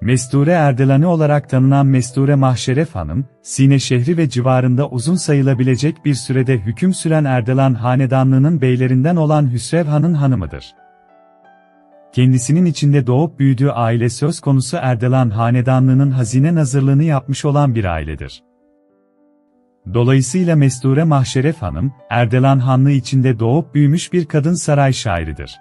Mesture Erdelani olarak tanınan Mesture Mahşeref Hanım, Sine şehri ve civarında uzun sayılabilecek bir sürede hüküm süren Erdelan hanedanlığının beylerinden olan Hüsrev Han'ın hanımıdır. Kendisinin içinde doğup büyüdüğü aile söz konusu Erdelan hanedanlığının hazine nazırlığını yapmış olan bir ailedir. Dolayısıyla Mesture Mahşeref Hanım, Erdelan Hanlığı içinde doğup büyümüş bir kadın saray şairidir.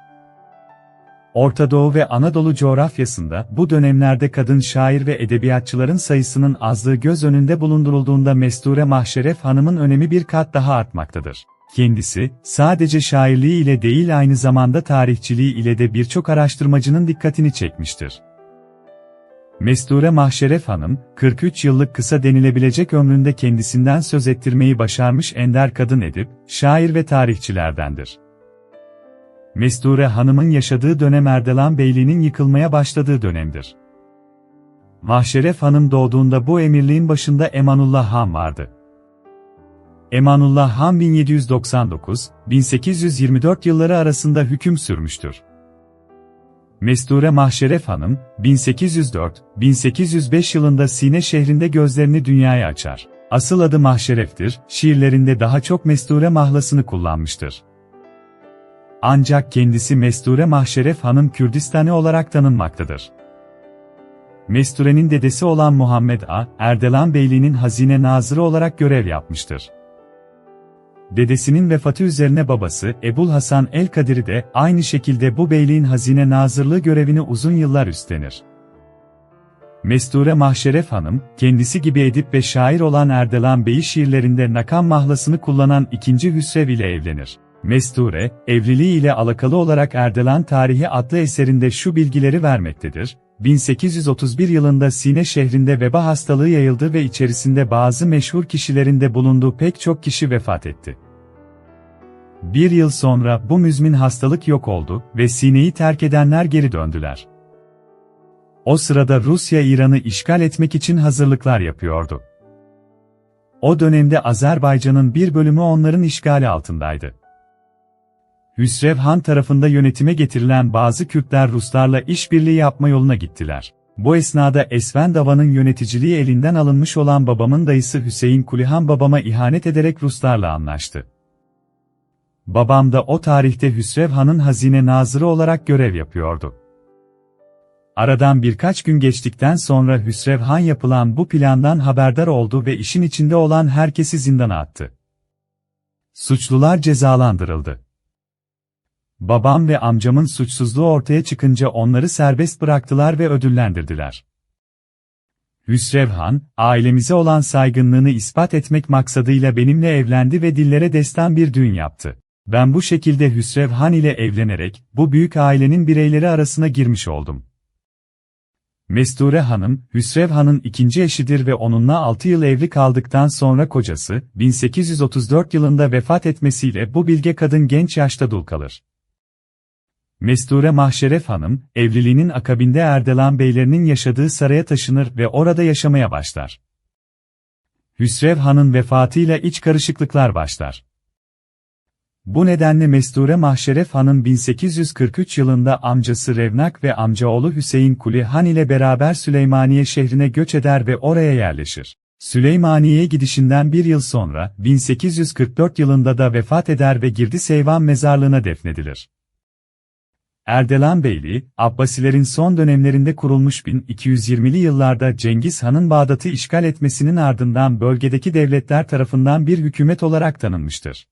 Orta Doğu ve Anadolu coğrafyasında bu dönemlerde kadın şair ve edebiyatçıların sayısının azlığı göz önünde bulundurulduğunda Mesture Mahşeref Hanım'ın önemi bir kat daha artmaktadır. Kendisi, sadece şairliği ile değil aynı zamanda tarihçiliği ile de birçok araştırmacının dikkatini çekmiştir. Mesture Mahşeref Hanım, 43 yıllık kısa denilebilecek ömründe kendisinden söz ettirmeyi başarmış ender kadın edip, şair ve tarihçilerdendir. Mesture Hanım'ın yaşadığı dönem Erdelan Beyliği'nin yıkılmaya başladığı dönemdir. Mahşeref Hanım doğduğunda bu emirliğin başında Emanullah Han vardı. Emanullah Han 1799-1824 yılları arasında hüküm sürmüştür. Mesture Mahşeref Hanım, 1804-1805 yılında Sine şehrinde gözlerini dünyaya açar. Asıl adı Mahşeref'tir, şiirlerinde daha çok Mesture mahlasını kullanmıştır. Ancak kendisi Mesture Mahşeref Hanım Kürdistani olarak tanınmaktadır. Mesture'nin dedesi olan Muhammed A. Erdelan Beyliği'nin hazine nazırı olarak görev yapmıştır. Dedesinin vefatı üzerine babası Ebul Hasan el-Kadiri de aynı şekilde bu beyliğin hazine nazırlığı görevini uzun yıllar üstlenir. Mesture Mahşeref Hanım, kendisi gibi edip ve şair olan Erdelan Bey'i şiirlerinde nakam mahlasını kullanan ikinci Hüsrev ile evlenir. Mesture, evliliği ile alakalı olarak Erdelan Tarihi adlı eserinde şu bilgileri vermektedir. 1831 yılında Sine şehrinde veba hastalığı yayıldı ve içerisinde bazı meşhur kişilerin de bulunduğu pek çok kişi vefat etti. Bir yıl sonra bu müzmin hastalık yok oldu ve Sine'yi terk edenler geri döndüler. O sırada Rusya İran'ı işgal etmek için hazırlıklar yapıyordu. O dönemde Azerbaycan'ın bir bölümü onların işgali altındaydı. Hüsrev Han tarafında yönetime getirilen bazı Kürtler Ruslarla işbirliği yapma yoluna gittiler. Bu esnada Esvendava'nın yöneticiliği elinden alınmış olan babamın dayısı Hüseyin Kulihan babama ihanet ederek Ruslarla anlaştı. Babam da o tarihte Hüsrev Han'ın hazine nazırı olarak görev yapıyordu. Aradan birkaç gün geçtikten sonra Hüsrev Han yapılan bu plandan haberdar oldu ve işin içinde olan herkesi zindana attı. Suçlular cezalandırıldı. Babam ve amcamın suçsuzluğu ortaya çıkınca onları serbest bıraktılar ve ödüllendirdiler. Hüsrev Han, ailemize olan saygınlığını ispat etmek maksadıyla benimle evlendi ve dillere destan bir düğün yaptı. Ben bu şekilde Hüsrev Han ile evlenerek, bu büyük ailenin bireyleri arasına girmiş oldum. Mesture Hanım, Hüsrev Han'ın ikinci eşidir ve onunla 6 yıl evli kaldıktan sonra kocası, 1834 yılında vefat etmesiyle bu bilge kadın genç yaşta dul kalır. Mesture Mahşeref Hanım, evliliğinin akabinde Erdelan beylerinin yaşadığı saraya taşınır ve orada yaşamaya başlar. Hüsrev Han'ın vefatıyla iç karışıklıklar başlar. Bu nedenle Mesture Mahşeref Han'ın 1843 yılında amcası Revnak ve amcaoğlu Hüseyin Kuli Han ile beraber Süleymaniye şehrine göç eder ve oraya yerleşir. Süleymaniye'ye gidişinden bir yıl sonra, 1844 yılında da vefat eder ve Girdi Seyvan mezarlığına defnedilir. Erdelan Beyliği, Abbasilerin son dönemlerinde kurulmuş 1220'li yıllarda Cengiz Han'ın Bağdat'ı işgal etmesinin ardından bölgedeki devletler tarafından bir hükümet olarak tanınmıştır.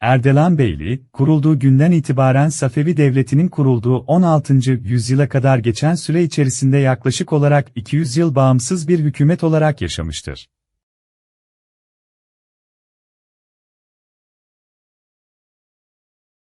Erdelan Beyliği, kurulduğu günden itibaren Safevi Devleti'nin kurulduğu 16. yüzyıla kadar geçen süre içerisinde yaklaşık olarak 200 yıl bağımsız bir hükümet olarak yaşamıştır.